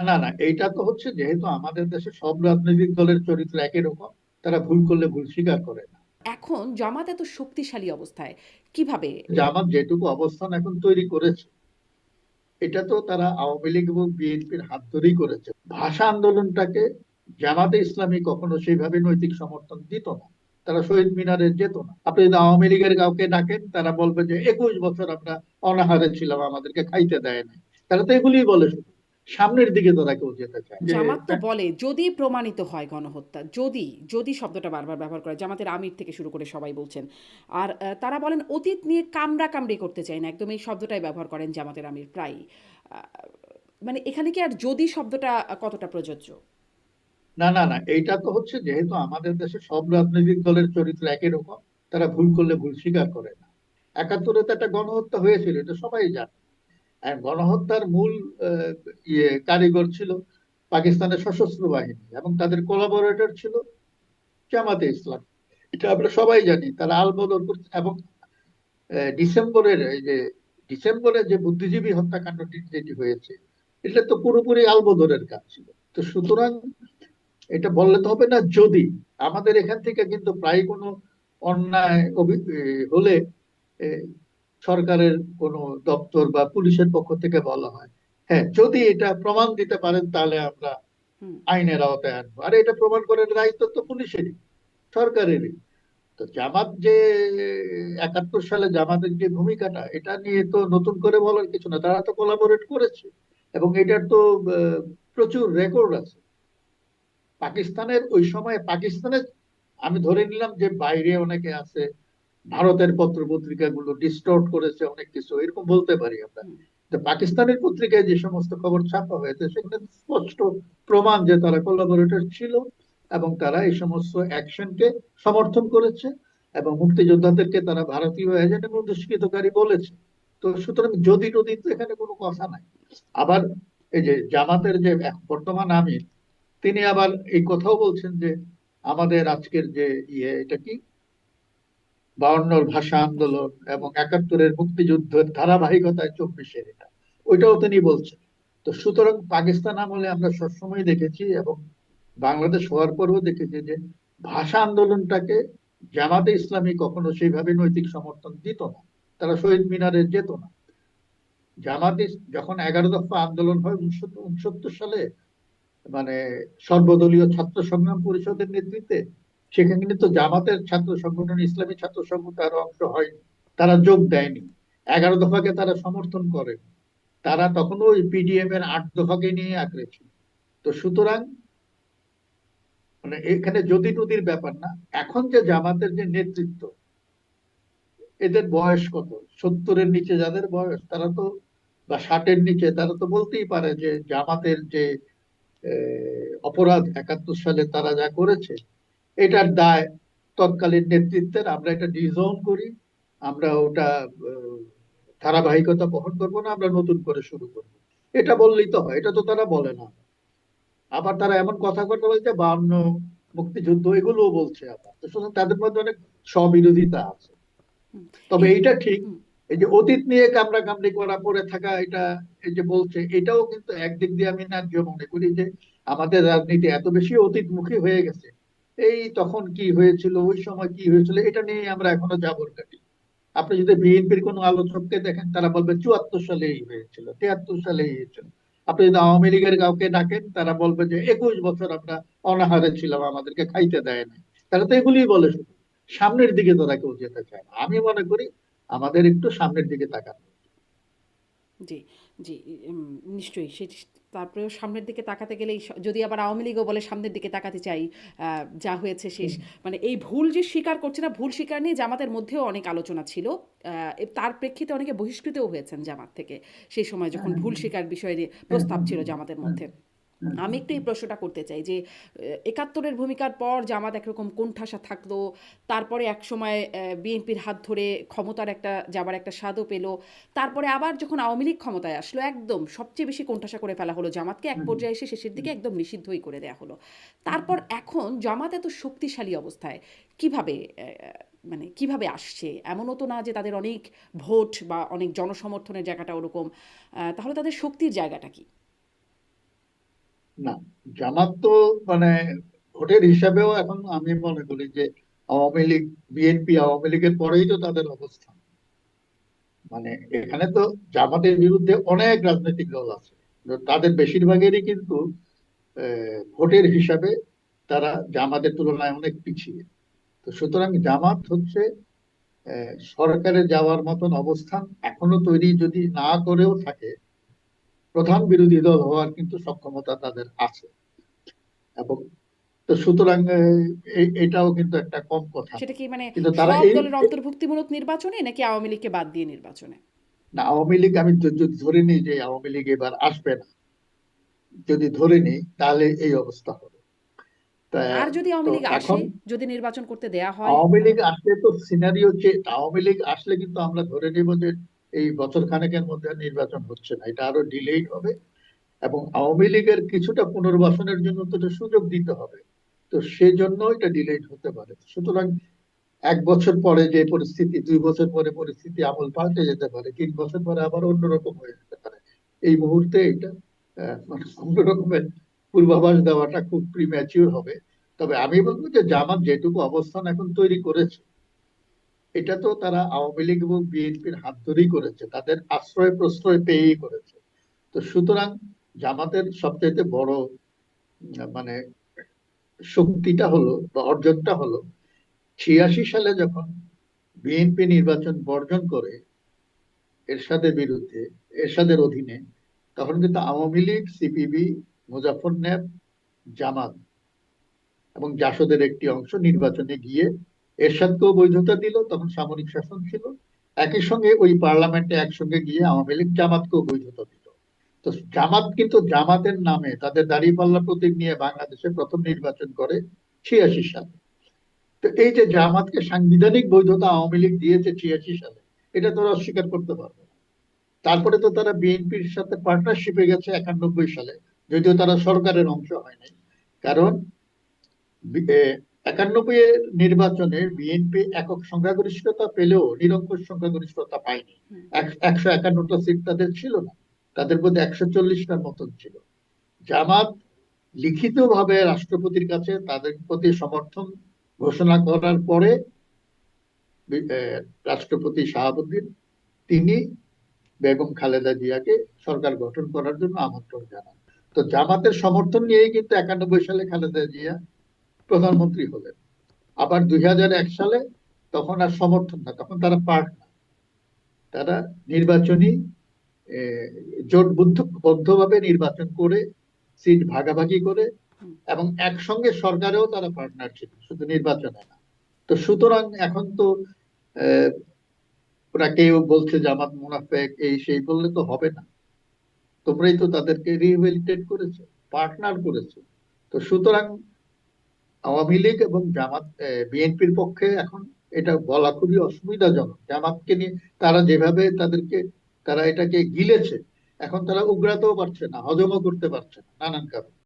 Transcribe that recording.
না না এইটা তো হচ্ছে যেহেতু আমাদের দেশে সব রাজনৈতিক দলের চরিত্র একই রকম তারা ভুল করলে ভুল স্বীকার করে না। এখন জামাত এত শক্তিশালী অবস্থায় কীভাবে? জামাত যেটুকু অবস্থান এখন তৈরি করেছে এটা তো তারা আওয়ামী লীগ এবং বিএনপির হাত ধরেই করেছে। ভাষা আন্দোলনটাকে জামাতে ইসলামী কখনো সেইভাবে নৈতিক সমর্থন দিত না তারা শহীদ মিনারে যেত না। আপনি যদি আওয়ামী লীগের কাউকে ডাকেন তারা বলবে যে একুশ বছর আমরা অনাহারে ছিলাম আমাদেরকে খাইতে দেয় না তারা তো এগুলিই বলে শুধু। সামনের দিকে তারা কেউ যেতে চায়। জামাত তো বলে যদি প্রমাণিত হয় গণহত্যা যদি যদি শব্দটা বারবার ব্যবহার করে জামাতের আমির থেকে শুরু করে সবাই বলছেন। আর আহ, তারা বলেন অতীত নিয়ে কামড়া কামড়ি করতে চায় না একদম এই শব্দটাই ব্যবহার করেন জামাতের আমির প্রায়। মানে এখানে কি আর যদি শব্দটা কতটা প্রযোজ্য? না না না এইটা তো হচ্ছে যেহেতু আমাদের দেশে সব রাজনৈতিক দলের চরিত্র একই রকম তারা ভুল করলে ভুল স্বীকার করে না। একাত্তরে তো একটা গণহত্যা হয়েছিল এটা সবাই জানে। গণহত্যার মূল ইয়ে কারিগর ছিল পাকিস্তানের সশস্ত্র বাহিনী এবং তাদের কোলাবোরেটর ছিল জামাতে ইসলাম। এটা আমরা সবাই জানি, তারা আলবদর করছে এবং ডিসেম্বরের এই যে ডিসেম্বরে যে বুদ্ধিজীবী হত্যাকাণ্ডটি যেটি হয়েছে, এটা তো পুরোপুরি আলবদরের কাজ ছিল। তো সুতরাং এটা বললে তো হবে না, যদি আমাদের এখান থেকে কিন্তু প্রায় কোনো অন্যায় হলে সরকারের কোনো দপ্তর বা পুলিশের পক্ষ থেকে বলা হয়। হ্যাঁ যদি এটা প্রমাণ দিতে পারেন তাহলে আমরা আইনের আওতায় আনব। আর এটা প্রমাণ করার দায়িত্ব তো পুলিশেরই সরকারেরই। তো জামাত যে একাত্তর সালে জামাতের যে ভূমিকাটা এটা নিয়ে তো নতুন করে বলার কিছু না তারা তো কোলাবোরেট করেছে। এবং এটার তো প্রচুর রেকর্ড আছে। পাকিস্তানের ওই সময় পাকিস্তানের আমি ধরে নিলাম যে বাইরে অনেকে আছে ভারতের পত্র পত্রিকাগুলো ডিস্টর্ট করেছে অনেক কিছু এরকম বলতে পারি আমরা। পাকিস্তানের পত্রিকায় যে সমস্ত খবর ছাপা হয়েছে সেখানে স্পষ্ট প্রমাণ যে তারা কোলাবোরেটর ছিল এবং তারা এই সমস্ত অ্যাকশনকে সমর্থন করেছে এবং মুক্তিযোদ্ধাদেরকে তারা ভারতীয় এজেন্ট এবং দুষ্কৃতকারী বলেছে। তো সুতরাং যদি টদি তো এখানে কোনো কথা নাই। আবার এই যে জামাতের যে বর্তমান আমির তিনি আবার এই কথাও বলছেন যে আমাদের আজকের যে ইয়ে এটা কি? বায়ান্নর ভাষা আন্দোলন এবং একাত্তরের মুক্তিযুদ্ধের ধারাবাহিকতায় চব্বিশের এটা। ওইটাও তিনি বলছেন। তো সুতরাং পাকিস্তান আমলে আমরা সবসময় দেখেছি এবং বাংলাদেশ হওয়ার পরেও দেখেছি যে ভাষা আন্দোলনটাকে জামাতে ইসলামী কখনো সেইভাবে নৈতিক সমর্থন দিত না। তারা শহীদ মিনারে যেত না। জামাতে যখন এগারো দফা আন্দোলন হয় উনিশশো উনসত্তর সালে মানে সর্বদলীয় ছাত্র সংগ্রাম পরিষদের নেতৃত্বে সেখানে কিন্তু জামাতের ছাত্র সংগঠন, ইসলামী ছাত্র সংঘ তার অংশ হয়নি। তারা যোগ দেয়নি। এগারো দফাকে তারা সমর্থন করে। তারা তখনও ওই পিডিএম এর আট দফাকে নিয়ে আঁকড়ে ছিল। তো সুতরাং মানে এখানে যদি টদির ব্যাপার না। এখন যে জামাতের যে নেতৃত্ব, এদের বয়স কত? সত্তরের নিচে যাদের বয়স, তারা তো, বা ষাটের নিচে, তারা তো বলতেই পারে যে জামাতের যে অপরাধ, একাত্তর সালে তারা যা করেছে এটার দায় তৎকালীন নেতৃত্বের। আমরা এটা ডিজোন করি। আমরা ওটা ধারাবাহিকতা বহন করব না আমরা নতুন করে শুরু করব। এটা বললেই তো হয় এটা তো তারা বলে না। আবার তারা এমন কথা কথা বলছে বায়ান্ন মুক্তিযুদ্ধ এগুলোও বলছে আবার। সুতরাং তাদের মধ্যে অনেক স্ববিরোধিতা আছে। তবে এই- এইটা ঠিক এই যে অতীত নিয়ে কামড়া কামড়ি করা পড়ে থাকা এটা এই যে বলছে এটাও কিন্তু একদিক দিয়ে আমি ন্যায্য মনে করি যে আমাদের রাজনীতি এত বেশি অতীতমুখী হয়ে গেছে এই তখন কি হয়েছিল, ওই সময় কি হয়েছিল, এটা নিয়ে আমরা এখনও জাবর কাটি আপনি যদি বিএনপির কোনো আলোচককে দেখেন, তারা বলবে চুয়াত্তর সালে এই হয়েছিল, তিয়াত্তর সালে এই হয়েছিল। আপনি যদি আওয়ামী লীগের কাউকে ডাকেন, তারা বলবে যে একুশ বছর আমরা অনাহারে ছিলাম, আমাদেরকে খাইতে দেয় না তারা তো এগুলিই বলে শুধু। সামনের দিকে তারা কেউ যেতে চায় না। আমি মনে করি আমাদের একটু সামনের দিকে তাকানো। জি। জি নিশ্চয়ই সে তারপরেও সামনের দিকে তাকাতে গেলেই যদি আবার আওয়ামী লীগও বলে সামনের দিকে তাকাতে চাই যা হয়েছে শেষ। মানে এই ভুল যে স্বীকার করছে না ভুল স্বীকার নিয়ে জামাতের মধ্যেও অনেক আলোচনা ছিল। তার প্রেক্ষিতে অনেকে বহিষ্কৃতও হয়েছেন জামাত থেকে। সেই সময় যখন ভুল স্বীকার বিষয়ে প্রস্তাব ছিল জামাতের মধ্যে। আমি একটু এই প্রশ্নটা করতে চাই যে একাত্তরের ভূমিকার পর জামাত একরকম কোণঠাসা থাকল তারপরে এক সময় বিএনপির হাত ধরে ক্ষমতার একটা যাবার একটা স্বাদও পেল তারপরে আবার যখন আওয়ামী লীগ ক্ষমতায় আসলো একদম সবচেয়ে বেশি কোণঠাসা করে ফেলা হলো জামাতকে এক পর্যায়ে এসে শেষের দিকে একদম নিষিদ্ধই করে দেয়া হলো। তারপর এখন জামাত এত শক্তিশালী অবস্থায় কীভাবে মানে কীভাবে আসছে? এমনও তো না যে তাদের অনেক ভোট বা অনেক জনসমর্থনের জায়গাটা ওরকম তাহলে তাদের শক্তির জায়গাটা কি? না, জামাত তো মানে ভোটের হিসাবেও এখন আমি মনে করি যে আওয়ামী লীগ, বিএনপি, আওয়ামী লীগের পরেই তো তাদের অবস্থান মানে এখানে তো জামাতের বিরুদ্ধে অনেক রাজনৈতিক দল আছে। তাদের বেশিরভাগেরই কিন্তু ভোটের হিসাবে তারা জামাতের তুলনায় অনেক পিছিয়ে। তো সুতরাং জামাত হচ্ছে সরকারে যাওয়ার মতন অবস্থান এখনও তৈরি যদি না করেও থাকে প্রধান বিরোধী দল হওয়ার কিন্তু সক্ষমতা তাদের আছে। এবং তো সুতরাং এটাও কিন্তু একটা কম কথা। সেটা কি মানে কিন্তু তারা এই দলের অন্তর্ভুক্তিমূলক নির্বাচনে নাকি আওয়ামী লীগকে বাদ দিয়ে নির্বাচনে? না আওয়ামী লীগ আমি যদি ধরে নিই যে আওয়ামী লীগ এবার আসবে না। যদি ধরে নিই তাহলে এই অবস্থা হবে। আর যদি আওয়ামী লীগ আসে যদি নির্বাচন করতে দেয়া হয়? আওয়ামী লীগ আসলে তো সিনারিও যে আওয়ামী লীগ আসলে কিন্তু আমরা ধরে নিব যে এই বছর খানেকের মধ্যে নির্বাচন হচ্ছে না। এটা আরও ডিলেই হবে এবং আওয়ামী লীগের কিছুটা পুনর্বাসনের জন্য তো সুযোগ দিতে হবে। তো সেজন্য এটা ডিলেড হতে পারে। সুতরাং এক বছর পরে যে পরিস্থিতি, দুই বছর পরে পরিস্থিতি আমল পাল্টে যেতে পারে, তিন বছর পরে আবার অন্যরকম হয়ে যেতে পারে। এই মুহূর্তে এটা মানে অন্য রকমের পূর্বাভাস দেওয়াটা খুব প্রিম্যাচিওর হবে। তবে আমি বলব যে জামাত যেটুকু অবস্থান এখন তৈরি করেছে এটা তো তারা আওয়ামী লীগ এবং বিএনপির হাত ধরেই করেছে, তাদের আশ্রয় প্রশ্রয় পেয়েই করেছে। তো সুতরাং জামাতের সবচাইতে বড় মানে শক্তিটা হলো বা অর্জনটা হলো, ছিয়াশি সালে যখন বিএনপি নির্বাচন বর্জন করে এরশাদের বিরুদ্ধে, এরশাদের অধীনে, তখন কিন্তু আওয়ামী লীগ, সিপিবি মুজাফর ন্যাপ জামাত এবং জাসদের একটি অংশ নির্বাচনে গিয়ে এরশাদকেও বৈধতা দিল, তখন সামরিক শাসন ছিল। একই সঙ্গে ওই পার্লামেন্টে একসঙ্গে গিয়ে আওয়ামী লীগ জামাতকেও বৈধতা দিল। তো জামাত কিন্তু জামাতের নামে তাদের দাঁড়িপাল্লা প্রতীক নিয়ে বাংলাদেশে প্রথম নির্বাচন করে ছিয়াশি সালে। তো এই যে জামাতকে সাংবিধানিক বৈধতা আওয়ামী লীগ দিয়েছে ছিয়াশি সালে, এটা তোরা অস্বীকার করতে পারবে তারপরে তো তারা বিএনপির সাথে পার্টনারশিপে গেছে একানব্বই সালে, যদিও তারা সরকারের অংশ হয় নাই কারণ একানব্বই এর নির্বাচনে বিএনপি একক সংখ্যাগরিষ্ঠতা পেলেও নিরঙ্কুশ সংখ্যাগরিষ্ঠতা পায়নি। একশো একান্নটা সিট তাদের ছিল না। তাদের মধ্যে একশো চল্লিশটার মতন ছিল। জামাত লিখিতভাবে রাষ্ট্রপতির কাছে তাদের প্রতি সমর্থন ঘোষণা করার পরে রাষ্ট্রপতি শাহাবুদ্দিন তিনি বেগম খালেদা জিয়াকে সরকার গঠন করার জন্য আমন্ত্রণ জানান। তো জামাতের সমর্থন নিয়েই কিন্তু একানব্বই সালে খালেদা জিয়া প্রধানমন্ত্রী হলেন। আবার দুই হাজার এক সালে তখন আর সমর্থন না, তখন তারা পার্ট না। তারা নির্বাচনী জোটবদ্ধ নির্বাচন করে, সিট ভাগাভাগি করে এবং একসঙ্গে সরকারেও তারা পার্টনার ছিল শুধু নির্বাচনে না। তো সুতরাং এখন তো ওরা কেউ বলছে জামাত মুনাফেক, এই সেই বললে তো হবে না। তোমরাই তো তাদেরকে রিহেবিলিটেট করেছ পার্টনার করেছ। তো সুতরাং আওয়ামী লীগ এবং জামাত বিএনপির পক্ষে এখন এটা বলা খুবই অসুবিধাজনক। জামাতকে নিয়ে তারা যেভাবে তাদেরকে, তারা এটাকে গিলেছে, এখন তারা উগরাতেও পারছে না, হজমও করতে পারছে না, নানান কারণে।